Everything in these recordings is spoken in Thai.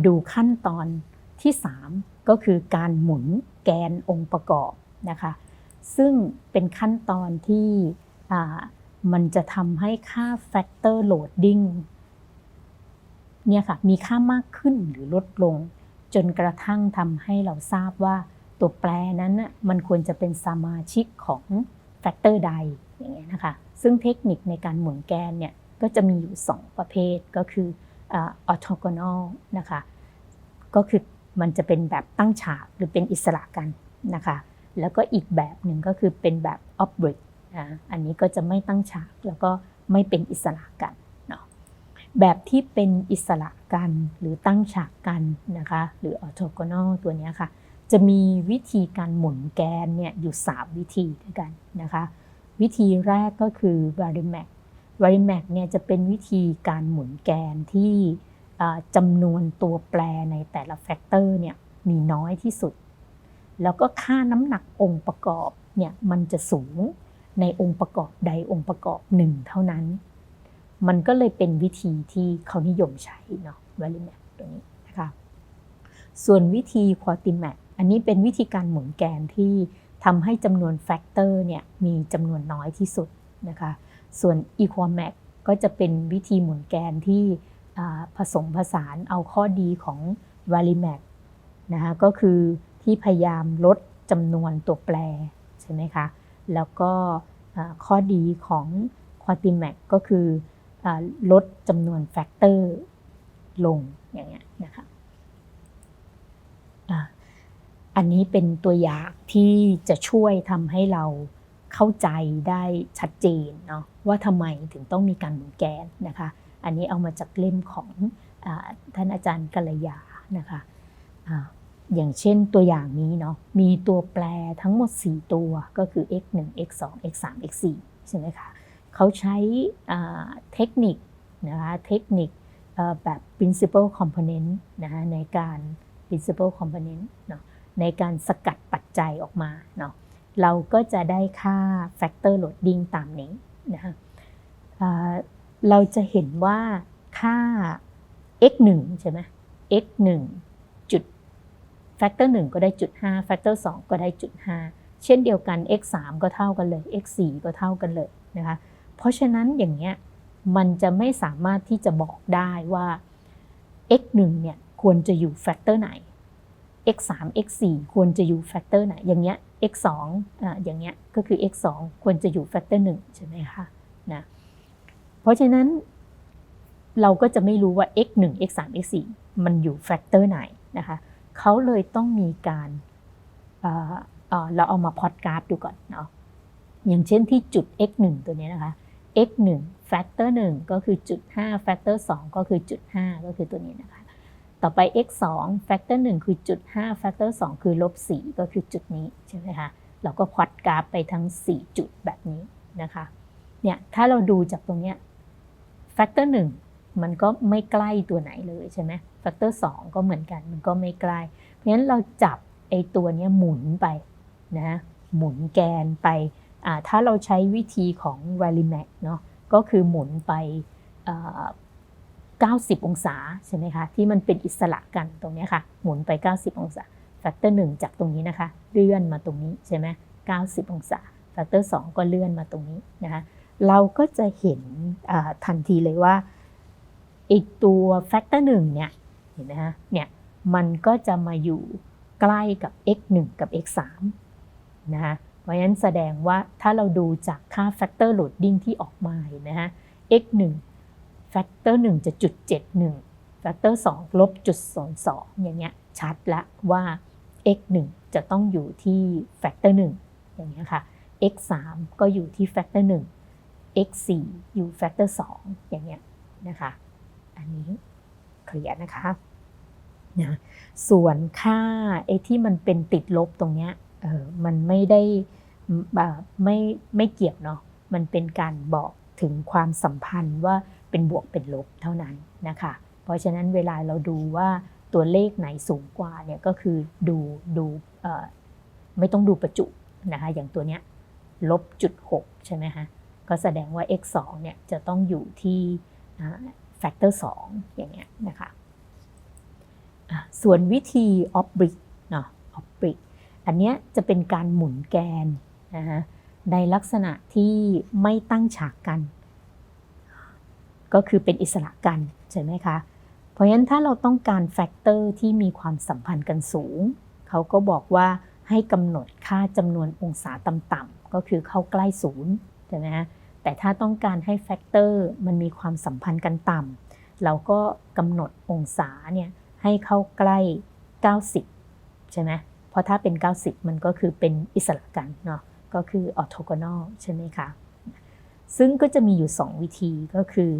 าดูขั้นตอนที่ 3 ก็คือการหมุนแกนองค์ประกอบนะคะซึ่งเป็นขั้นตอนที่มันจะทำให้ค่า factor loading เนี่ยค่ะมีค่ามากขึ้นหรือลดลง จนกระทั่งทำให้เราทราบว่าตัวแปรนั้นมันควรจะเป็นสมาชิกของแฟกเตอร์ใดอย่างเงี้ยนะคะซึ่งเทคนิคในการหมุนแกนเนี่ยก็จะมีอยู่ 2 ประเภทก็คือ ออโทโกนอลนะคะ ก็คือมันจะเป็นแบบตั้งฉากหรือเป็นอิสระกันนะคะ แล้วก็อีกแบบหนึ่งก็คือเป็นแบบออบริกนะอันนี้ก็จะไม่ตั้งฉากแล้วก็ไม่เป็นอิสระกันเนาะแบบที่เป็นอิสระกันหรือตั้งฉากกันนะคะ หรือออโทโกนอลตัวนี้ค่ะ จะมีวิธีการหมุนแกนเนี่ยอยู่ 3 วิธีด้วยกันนะคะ วิธีแรกก็คือ varimax varimax เนี่ยจะเป็นวิธีการหมุนแกนที่จำนวนตัวแปรในแต่ละแฟกเตอร์เนี่ยมีน้อยที่สุด แล้วก็ค่าน้ำหนักองค์ประกอบเนี่ยมันจะสูงในองค์ประกอบใดองค์ประกอบหนึ่งเท่านั้น มันก็เลยเป็นวิธีที่เขานิยมใช้เนาะ varimax ตัวนี้นะคะส่วนวิธี quantimax อันนี้เป็นวิธีการหมุนแกนที่ทำให้จำนวนแฟกเตอร์เนี่ยมีจำนวนน้อยที่สุดนะคะ ส่วน Equamax ก็จะเป็นวิธีหมุนแกนที่ผสมผสานเอาข้อดีของ Varimax นะคะก็คือที่พยายามลดจำนวนตัวแปรใช่ไหมคะ แล้วก็ข้อดีของ Quantimax ก็คือลดจำนวนแฟกเตอร์ลงอย่างเงี้ยนะคะอันนี้เป็นตัวอย่างที่จะช่วยทำให้เรา เข้าใจได้ชัดเจนเนาะว่าทำไมถึงต้องมีการหมุนแกนนะคะ อันนี้เอามาจากเล่มของอท่านอาจารย์กัลยานะคะออย่างเช่นตัวอย่างนี้เนาะมีตัวแปรทั้งหมด 4 ตัวก็คือ x 1 x 2 x 3 x 4ใช่ไหมคะเขาใช้เทคนิคนะคะเทคนิคแบบ principal component นะคะในการ principal component เนาะในการสกัดปัจจัยออกมาเนาะ เราก็จะได้ค่า factor loading ตามนี้นะคะเราจะเห็นว่าค่า x 1ใช่ไหม x 1จุด factor 1ก็ได้จุด5 factor 2ก็ได้จุด5เช่นเดียวกัน x 3ก็เท่ากันเลย x 4ก็เท่ากันเลยนะคะเพราะฉะนั้นอย่างเงี้ยมันจะไม่สามารถที่จะบอกได้ว่า x 1เนี่ยควรจะอยู่แฟกเตอร์ไหน x 3 x 4ควรจะอยู่แฟกเตอร์ไหนอย่างเงี้ย x 2อ่าอย่างเงี้ยก็คือ x 2ควรจะอยู่แฟกเตอร์1ใช่ไหมคะนะเพราะฉะนั้นเราก็จะไม่รู้ว่า x 1 x 3 x 4มันอยู่แฟกเตอร์ไหนนะคะเขาเลยต้องมีการเราเอามาพอดกราฟดูก่อนเนาะอย่างเช่นที่จุด x 1ตัวนี้นะคะ x 1แฟกเตอร์1ก็คือจุด5แฟกเตอร์2ก็คือจุด5ก็คือตัวนี้นะคะ ต่อไป x 2 factor 1 คือจุด5 factor 2 คือลบ4ก็คือจุดนี้ใช่ไหมคะเราก็พอดกราฟไปทั้ง 4 จุดแบบนี้นะคะเนี่ยถ้าเราดูจากตรงเนี้ย factor 1 มันก็ไม่ใกล้ตัวไหนเลยใช่ไหม factor 2 ก็เหมือนกันมันก็ไม่ใกล้ เพราะฉะนั้นเราจับไอ้ตัวนี้หมุนไปนะหมุนแกนไปถ้าเราใช้วิธีของ Valimax เนาะก็คือหมุนไป 90 องศาใช่ไหมคะที่มันเป็นอิสระกันตรงนี้ค่ะ หมุนไป 90 องศาแฟกเตอร์หจากตรงนี้นะคะ เลื่อนมาตรงนี้ใช่ไหม90 องศาแฟกเตอร์2ก็เลื่อนมาตรงนี้นะคะเราก็จะเห็นทันทีเลยว่าอีกตัวแฟกเตอร์หเนี่ยเห็นไหมคะเนี่ยมันก็จะมาอยู่ใกล้กับ x 1กับ x 3นะคะเพราะฉะนั้นแสดงว่าถ้าเราดูจากค่าแฟกเตอร์โหลดดิ้งที่ออกมาเห็นไหมคะ x 1 แฟกเตอร์หนึ่งจะจุดเจ็ดหนึ่งแฟกเตอร์สองลบจุดสองสองอย่างเงี้ยชัดละว่า x 1จะต้องอยู่ที่แฟกเตอร์หนึ่งอย่างเงี้ยค่ะ x 3ก็อยู่ที่แฟกเตอร์หนึ่ง x 4อยู่แฟกเตอร์สองอย่างเงี้ยนะคะ อันนี้เคลียร์นะคะนะส่วนค่าไอ้ที่มันเป็นติดลบตรงเนี้ยเออมันไม่ได้ไม่ไม่เกี่ยวเนาะมันเป็นการบอกถึงความสัมพันธ์ว่า เป็นบวกเป็นลบเท่านั้นนะคะ เพราะฉะนั้นเวลาเราดูว่าตัวเลขไหนสูงกว่าเนี่ยก็คือดูดูไม่ต้องดูประจุนะคะอย่างตัวเนี้ยลบจุดหกใช่ไหมคะก็แสดงว่า x 2เนี่ยจะต้องอยู่ที่แฟกเตอร์2อย่างเงี้ยนะคะส่วนวิธีออฟบริกเนาะออฟบริกอันเนี้ยจะเป็นการหมุนแกนนะฮะในลักษณะที่ไม่ตั้งฉากกัน ก็คือเป็นอิสระกันใช่ไหมคะ เพราะฉะนั้นถ้าเราต้องการแฟกเตอร์ที่มีความสัมพันธ์กันสูง เขาก็บอกว่าให้กำหนดค่าจำนวนองศาต่ำๆก็คือเข้าใกล้ศูนย์ใช่ไหมฮะแต่ถ้าต้องการให้แฟกเตอร์มันมีความสัมพันธ์กันต่ำเราก็กำหนดองศาเนี่ยให้เข้าใกล้ 90 ใช่ไหมเพราะถ้าเป็น 90 มันก็คือเป็นอิสระกันเนาะก็คือออโทกนอลใช่ไหมคะซึ่งก็จะมีอยู่ 2 วิธีก็คือ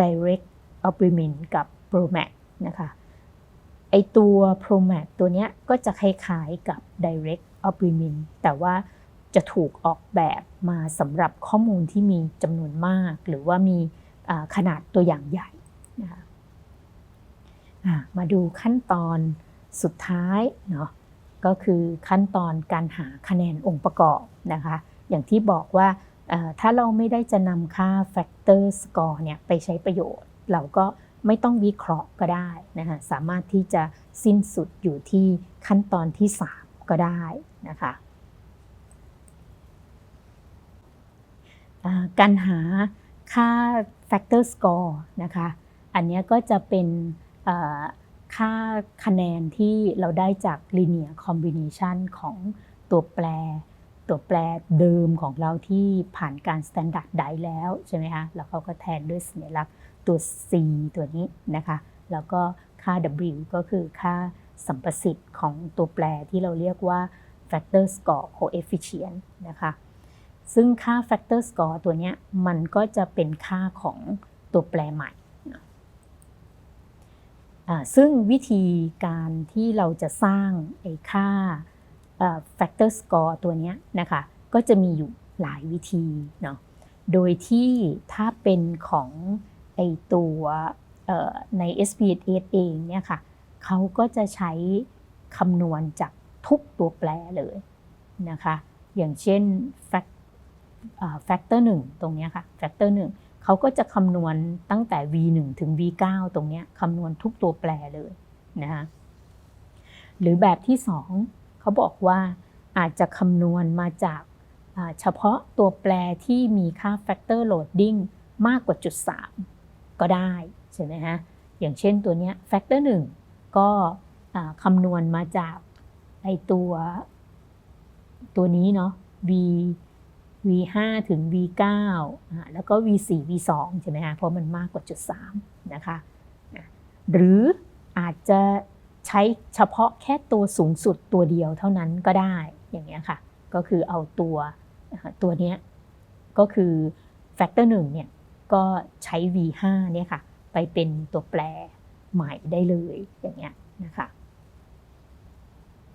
direct optimine กับ promax นะคะไอตัว promax ตัวเนี้ยก็จะคล้ายๆกับ direct optimine แต่ว่าจะถูกออกแบบมาสำหรับข้อมูลที่มีจำนวนมาก หรือว่ามีขนาดตัวอย่างใหญ่นะคะมาดูขั้นตอนสุดท้ายเนาะก็คือขั้นตอนการหาคะแนนองค์ประกอบนะคะ อย่างที่บอกว่า ถ้าเราไม่ได้จะนำค่า factor score เนี่ยไปใช้ประโยชน์ เราก็ไม่ต้องวิเคราะห์ก็ได้นะคะสามารถที่จะสิ้นสุดอยู่ที่ขั้นตอนที่ 3 ก็ได้นะคะการหาค่า factor score นะคะอันนี้ก็จะเป็นค่าคะแนนที่เราได้จาก linear combination ของตัวแปร ตัวแปรเดิมของเราที่ผ่านการ standard ได้แล้วใช่ไหมคะแล้วเขาก็แทนด้วยสัญลักษณ์ตัว c ตัวนี้นะคะ แล้วก็ค่า w ก็คือค่าสัมประสิทธิ์ของตัวแปรที่เราเรียกว่า factor score coefficient นะคะ ซึ่งค่า factor score ตัวนี้มันก็จะเป็นค่าของตัวแปรใหม่ ซึ่งวิธีการที่เราจะสร้างไอ้ค่า factor score ตัวนี้นะคะก็จะมีอยู่หลายวิธีเนาะโดยที่ถ้าเป็นของไอตัวใน SPSS เองเนี่ยค่ะเขาก็จะใช้คำนวณจากทุกตัวแปรเลยนะคะอย่างเช่น factor 1 ตรงนี้ค่ะ factor 1เขาก็จะคำนวณตั้งแต่ v1 ถึง v9 ตรงนี้คำนวณทุกตัวแปรเลยนะคะหรือแบบที่ 2 เขาบอกว่าอาจจะคำนวณมาจากเฉพาะตัวแปรที่มีค่า factor loading มากกว่าจุด3ก็ได้ใช่ไหมฮะอย่างเช่นตัวนี้ factor 1 ก็คำนวณมาจากไอตัว ตัวนี้เนาะ v V5 ถึง V9 แล้วก็ V4 V2 ใช่ไหมคะเพราะมันมากกว่าจุด3นะคะหรืออาจจะ ใช้เฉพาะแค่ตัวสูงสุดตัวเดียวเท่านั้นก็ได้อย่างเงี้ยค่ะ ก็คือเอาตัวตัวเนี้ยก็คือแฟกเตอร์หนึ่งเนี่ยก็ใช้ V5 เนี่ยค่ะ ไปเป็นตัวแปรใหม่ได้เลยอย่างเงี้ยนะคะ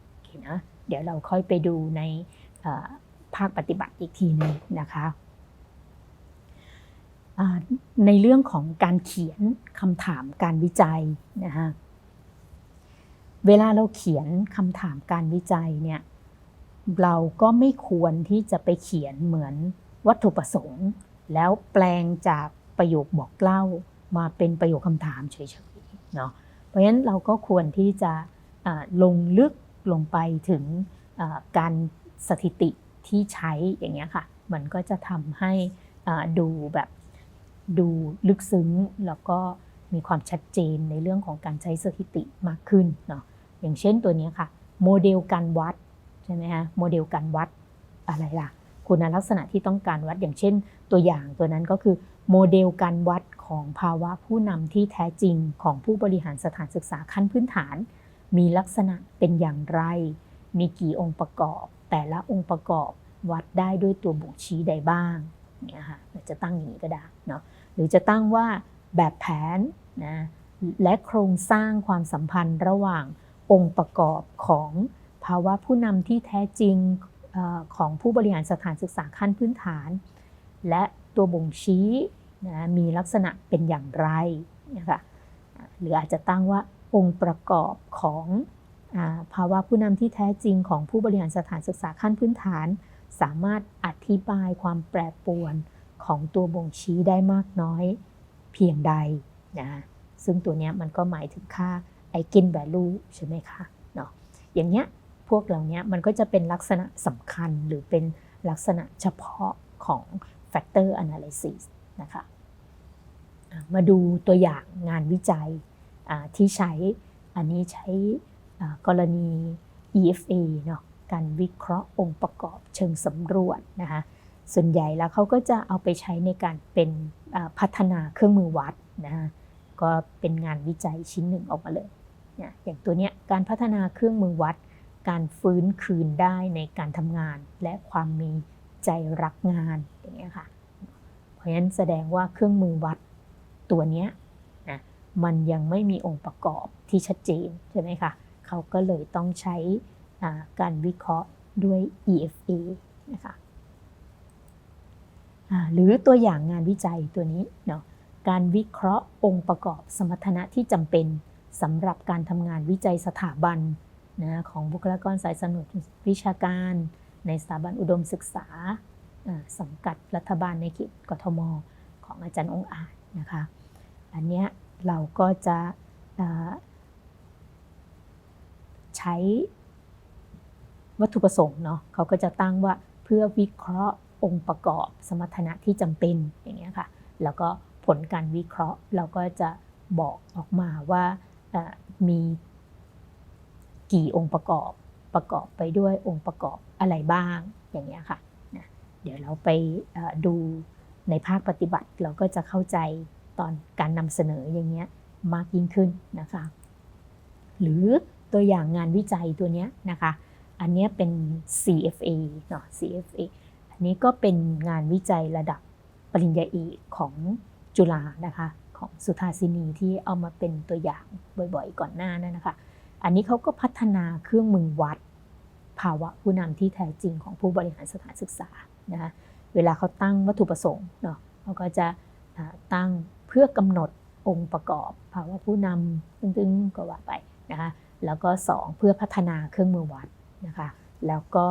โอเคนะเดี๋ยวเราค่อยไปดูในภาคปฏิบัติอีกทีนึงนะคะในเรื่องของการเขียนคำถามการวิจัยนะคะ เวลาเราเขียนคำถามการวิจัยเนี่ยเราก็ไม่ควรที่จะไปเขียนเหมือนวัตถุประสงค์ แล้วแปลงจากประโยคบอกเล่ามาเป็นประโยคคำถามเฉยๆเนาะเพราะฉะนั้นเราก็ควรที่จะลงลึกลงไปถึงการสถิติที่ใช้อย่างเงี้ยค่ะ มันก็จะทำให้ดูแบบดูลึกซึ้งแล้วก็ มีความชัดเจนในเรื่องของการใช้สถิติมากขึ้นเนาะอย่างเช่นตัวนี้ค่ะ โมเดลการวัดใช่ไหมคะโมเดลการวัดอะไรล่ะ คุณลักษณะที่ต้องการวัดอย่างเช่น ตัวอย่างตัวนั้นก็คือโมเดลการวัดของภาวะผู้นำที่แท้จริงของผู้บริหารสถานศึกษาขั้นพื้นฐาน มีลักษณะเป็นอย่างไร มีกี่องค์ประกอบ แต่ละองค์ประกอบวัดได้ด้วยตัวบ่งชี้ใดบ้างเนี่ยค่ะจะตั้งอย่างนี้ก็ได้เนาะหรือจะตั้งว่า แบบแผนนะและโครงสร้างความสัมพันธ์ระหว่างองค์ประกอบของภาวะผู้นำที่แท้จริงของผู้บริหารสถานศึกษาขั้นพื้นฐาน และตัวบ่งชี้นะมีลักษณะเป็นอย่างไรนะคะหรืออาจจะตั้งว่าองค์ประกอบของภาวะผู้นำที่แท้จริงของผู้บริหารสถานศึกษาขั้นพื้นฐาน สามารถอธิบายความแปรปรวนของตัวบ่งชี้ได้มากน้อย เพียงใดนะซึ่งตัวนี้มันก็หมายถึงค่า eigen value ใช่ไหมคะเนาะอย่างเงี้ยพวกเหล่านี้มันก็จะเป็นลักษณะสำคัญหรือเป็นลักษณะเฉพาะของ factor analysis นะคะมาดูตัวอย่างงานวิจัยที่ใช้อันนี้ใช้กรณี EFA เนาะการวิเคราะห์องค์ประกอบเชิงสำรวจนะคะ ส่วนใหญ่แล้วเขาก็จะเอาไปใช้ในการเป็นพัฒนาเครื่องมือวัดนะคะก็เป็นงานวิจัยชิ้นหนึ่งออกมาเลยนี่ยอย่างตัวเนี้ยการพัฒนาเครื่องมือวัด การฟื้นคืนได้ในการทำงาน และความมีใจรักงานอย่างเงี้ยค่ะ เพราะฉะนั้นแสดงว่าเครื่องมือวัดตัวเนี้ยนะมันยังไม่มีองค์ประกอบที่ชัดเจนใช่ไหมคะเขาก็เลยต้องใช้การวิเคราะห์ด้วย EFA นะคะ หรือตัวอย่างงานวิจัยตัวนี้เนาะการวิเคราะห์องค์ประกอบสมรรถนะที่จำเป็นสำหรับการทำงานวิจัยสถาบันนะของบุคลากรสายสนุนวิชาการ ในสถาบันอุดมศึกษาสังกัดรัฐบาลในเขตกทม ของอาจารย์องค์อาจนะคะ อันนี้เราก็จะใช้วัตถุประสงค์เนาะเขาก็จะตั้งว่าเพื่อวิเคราะห์ องค์ประกอบสมรรถนะที่จำเป็นอย่างเงี้ยค่ะ แล้วก็ผลการวิเคราะห์เราก็จะบอกออกมาว่ามีกี่องค์ประกอบประกอบไปด้วยองค์ประกอบอะไรบ้างอย่างเงี้ยค่ะเดี๋ยวเราไปดูในภาคปฏิบัติเราก็จะเข้าใจตอนการนำเสนออย่างเงี้ยมากยิ่งขึ้นนะคะ หรือตัวอย่างงานวิจัยตัวเนี้ยนะคะ อันนี้เป็น CFA เนาะ CFA นี้ก็เป็นงานวิจัยระดับปริญญาเอกของจุฬานะคะของสุธาสินีที่เอามาเป็นตัวอย่างบ่อยๆ ก่อนหน้านั้นนะคะ อันนี้เขาก็พัฒนาเครื่องมือวัด ภาวะผู้นำที่แท้จริงของผู้บริหารสถานศึกษานะคะเวลาเขาตั้งวัตถุประสงค์เนาะเขาก็จะตั้งเพื่อกำหนดองค์ประกอบ ภาวะผู้นำตึงๆก็ว่าไปนะคะแล้วก็ 2 เพื่อพัฒนาเครื่องมือวัดนะคะแล้วก็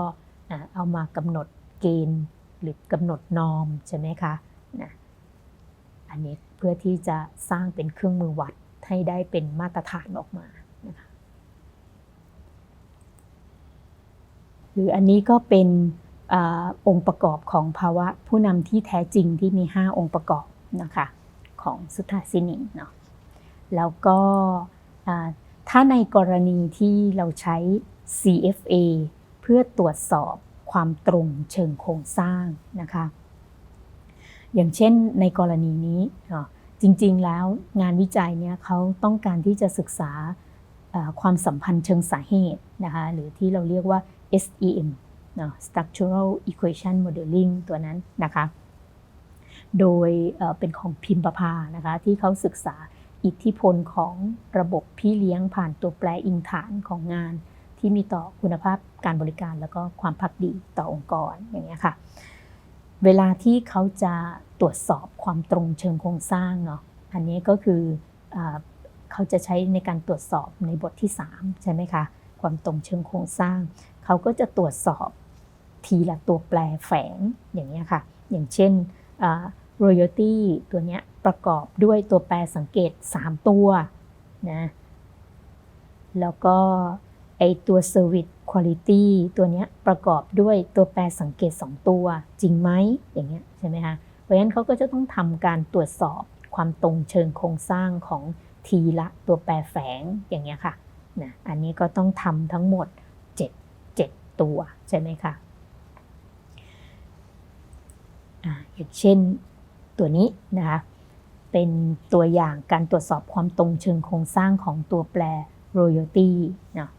เอามากำหนด เกณฑ์หรือกำหนดนอมใช่ไหมคะนะอันนี้เพื่อที่จะสร้างเป็นเครื่องมือวัดให้ได้เป็นมาตรฐานออกมานะคะหรืออันนี้ก็เป็นอองค์ประกอบของภาวะผู้นำที่แท้จริงที่มี 5 องค์ประกอบนะคะของสุทธาสินีเนาะแล้วก็ถ้าในกรณีที่เราใช้ CFA เพื่อตรวจสอบ ความตรงเชิงโครงสร้างนะคะ อย่างเช่นในกรณีนี้จริงๆแล้วงานวิจัยเนี่ยเขาต้องการที่จะศึกษาความสัมพันธ์เชิงสาเหตุนะคะหรือที่เราเรียกว่า SEM structural equation modeling ตัวนั้นนะคะโดยเป็นของพิมพ์ประภานะคะที่เขาศึกษาอิทธิพลของระบบพี่เลี้ยงผ่านตัวแปรอิงฐานของงาน ที่มีต่อคุณภาพการบริการแล้วก็ความพักดีต่อองค์กรอย่างเงี้ยค่ะ เวลาที่เขาจะตรวจสอบความตรงเชิงโครงสร้างเนาะอันนี้ก็คืออเขาจะใช้ในการตรวจสอบในบทที่ 3 ใช่ไหมคะ ความตรงเชิงโครงสร้าง เขาก็จะตรวจสอบทีละตัวแปรแฝงอย่างเงี้ยค่ะ อย่างเช่น royalty ตัวเนี้ยประกอบด้วยตัวแปรสังเกต 3 ตัวนะแล้วก็ ไอตัว service quality ตัวนี้ประกอบด้วยตัวแปรสังเกต 2 ตัว จริงไหมอย่างเงี้ยใช่ไหมคะเพราะฉะนั้นเขาก็จะต้องทำการตรวจสอบความตรงเชิงโครงสร้างของทีละตัวแปรแฝงอย่างเงี้ยค่ะนะอันนี้ก็ต้องทำทั้งหมด 7 7 ตัวใช่ไหมคะอย่างเช่นตัวนี้นะคะเป็นตัวอย่างการตรวจสอบความตรงเชิงโครงสร้างของตัวแปร royalty เนาะ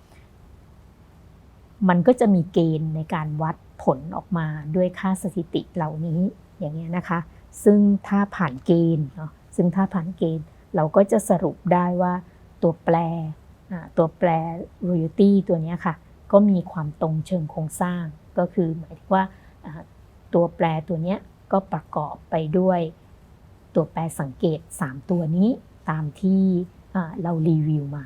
มันก็จะมีเกณฑ์ในการวัดผลออกมาด้วยค่าสถิติเหล่านี้อย่างเงี้ยนะคะ ซึ่งถ้าผ่านเกณฑ์เนาะซึ่งถ้าผ่านเกณฑ์เราก็จะสรุปได้ว่าตัวแปรตัวแปร royalty ตัวนี้ค่ะ ก็มีความตรงเชิงโครงสร้าง ก็คือหมายถึงว่าตัวแปรตัวนี้ก็ประกอบไปด้วย ตัวแปรสังเกต 3 ตัวนี้ตามที่เรารีวิวมา